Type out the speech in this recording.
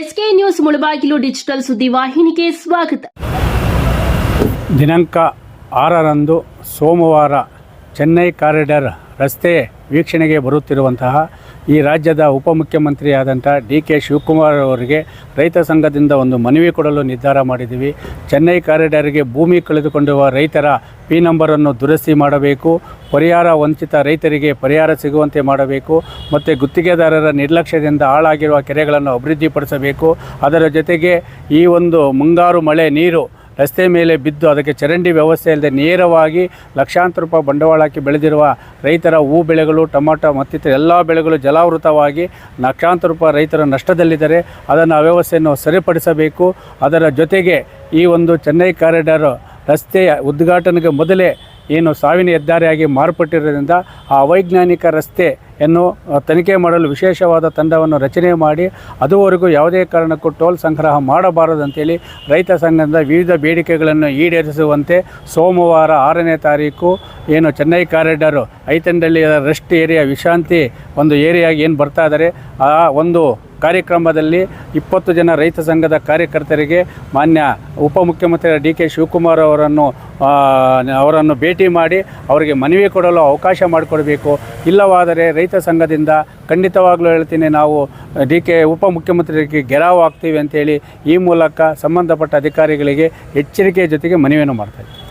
S K news Mulbagal digital ಸುದ್ದಿವಾಹಿನಿಗೆ ಸ್ವಾಗತ. ದಿನಾಂಕ ಆರರಂದು ಸೋಮವಾರ ಚೆನ್ನೈ ಕಾರಿಡಾರ್ ರಸ್ತೆ ವೀಕ್ಷಣೆಗೆ ಬರುತ್ತಿರುವಂತಹ ಈ ರಾಜ್ಯದ ಉಪಮುಖ್ಯಮಂತ್ರಿಯಾದಂಥ ಡಿ ಕೆ ಶಿವಕುಮಾರ್ ಅವರಿಗೆ ರೈತ ಸಂಘದಿಂದ ಒಂದು ಮನವಿ ಕೊಡಲು ನಿರ್ಧಾರ ಮಾಡಿದ್ದೀವಿ. ಚೆನ್ನೈ ಕಾರಿಡಾರ್ಗೆ ಭೂಮಿ ಕಳೆದುಕೊಂಡಿರುವ ರೈತರ ಪಿ ನಂಬರನ್ನು ದುರಸ್ತಿ ಮಾಡಬೇಕು. ಪರಿಹಾರ ವಂಚಿತ ರೈತರಿಗೆ ಪರಿಹಾರ ಸಿಗುವಂತೆ ಮಾಡಬೇಕು. ಮತ್ತು ಗುತ್ತಿಗೆದಾರರ ನಿರ್ಲಕ್ಷ್ಯದಿಂದ ಹಾಳಾಗಿರುವ ಕೆರೆಗಳನ್ನು ಅಭಿವೃದ್ಧಿಪಡಿಸಬೇಕು. ಅದರ ಜೊತೆಗೆ ಈ ಒಂದು ಮುಂಗಾರು ಮಳೆ ನೀರು ರಸ್ತೆ ಮೇಲೆ ಬಿದ್ದು ಅದಕ್ಕೆ ಚರಂಡಿ ವ್ಯವಸ್ಥೆ ಇಲ್ಲದೆ ನೇರವಾಗಿ ಲಕ್ಷಾಂತರ ರೂಪಾಯಿ ಬಂಡವಾಳ ಹಾಕಿ ಬೆಳೆದಿರುವ ರೈತರ ಹೂ ಬೆಳೆಗಳು, ಟೊಮಾಟೊ ಮತ್ತಿತರ ಎಲ್ಲ ಬೆಳೆಗಳು ಜಲಾವೃತವಾಗಿ ಲಕ್ಷಾಂತರ ರೂಪಾಯಿ ರೈತರ ನಷ್ಟದಲ್ಲಿದ್ದರೆ ಅದನ್ನು ಅವ್ಯವಸ್ಥೆಯನ್ನು ಸರಿಪಡಿಸಬೇಕು. ಅದರ ಜೊತೆಗೆ ಈ ಒಂದು ಚೆನ್ನೈ ಕಾರಿಡಾರ್ ರಸ್ತೆಯ ಉದ್ಘಾಟನೆಗೆ ಮೊದಲೇ ಏನು ಸಾವಿನ ಹೆದ್ದಾರಿಯಾಗಿ ಮಾರ್ಪಟ್ಟಿರೋದ್ರಿಂದ ಆ ಅವೈಜ್ಞಾನಿಕ ರಸ್ತೆಯನ್ನು ಅ, ತನಿಖೆ ಮಾಡಲು ವಿಶೇಷವಾದ ತಂಡವನ್ನು ರಚನೆ ಮಾಡಿ ಅದುವರೆಗೂ ಯಾವುದೇ ಕಾರಣಕ್ಕೂ ಟೋಲ್ ಸಂಗ್ರಹ ಮಾಡಬಾರದು ಅಂತೇಳಿ ರೈತ ಸಂಘದ ವಿವಿಧ ಬೇಡಿಕೆಗಳನ್ನು ಈಡೇರಿಸುವಂತೆ ಸೋಮವಾರ ಆರನೇ ತಾರೀಕು ಏನು ಚೆನ್ನೈ ಕಾರಿಡಾರು ಐತಂಡಳ್ಳಿಯ ರೆಸ್ಟ್ ಏರಿಯಾ ವಿಶ್ರಾಂತಿ ಒಂದು ಏರಿಯಾಗೆ ಏನು ಬರ್ತಾ ಇದ್ದಾರೆ ಆ ಒಂದು ಕಾರ್ಯಕ್ರಮದಲ್ಲಿ ಇಪ್ಪತ್ತು ಜನ ರೈತ ಸಂಘದ ಕಾರ್ಯಕರ್ತರಿಗೆ ಮಾನ್ಯ ಉಪಮುಖ್ಯಮಂತ್ರಿ ಡಿ ಕೆ ಶಿವಕುಮಾರ್ ಅವರನ್ನು ಅವರನ್ನು ಭೇಟಿ ಮಾಡಿ ಅವರಿಗೆ ಮನವಿ ಕೊಡಲು ಅವಕಾಶ ಮಾಡಿಕೊಡಬೇಕು. ಇಲ್ಲವಾದರೆ ರೈತ ಸಂಘದಿಂದ ಖಂಡಿತವಾಗ್ಲೂ ಹೇಳ್ತೀನಿ ನಾವು ಡಿ ಕೆ ಉಪಮುಖ್ಯಮಂತ್ರಿಗೆ ಗೆರಾವ್ ಆಗ್ತೀವಿ ಅಂತೇಳಿ ಈ ಮೂಲಕ ಸಂಬಂಧಪಟ್ಟ ಅಧಿಕಾರಿಗಳಿಗೆ ಎಚ್ಚರಿಕೆಯ ಜೊತೆಗೆ ಮನವಿಯನ್ನು ಮಾಡ್ತಾ ಇದ್ದೀವಿ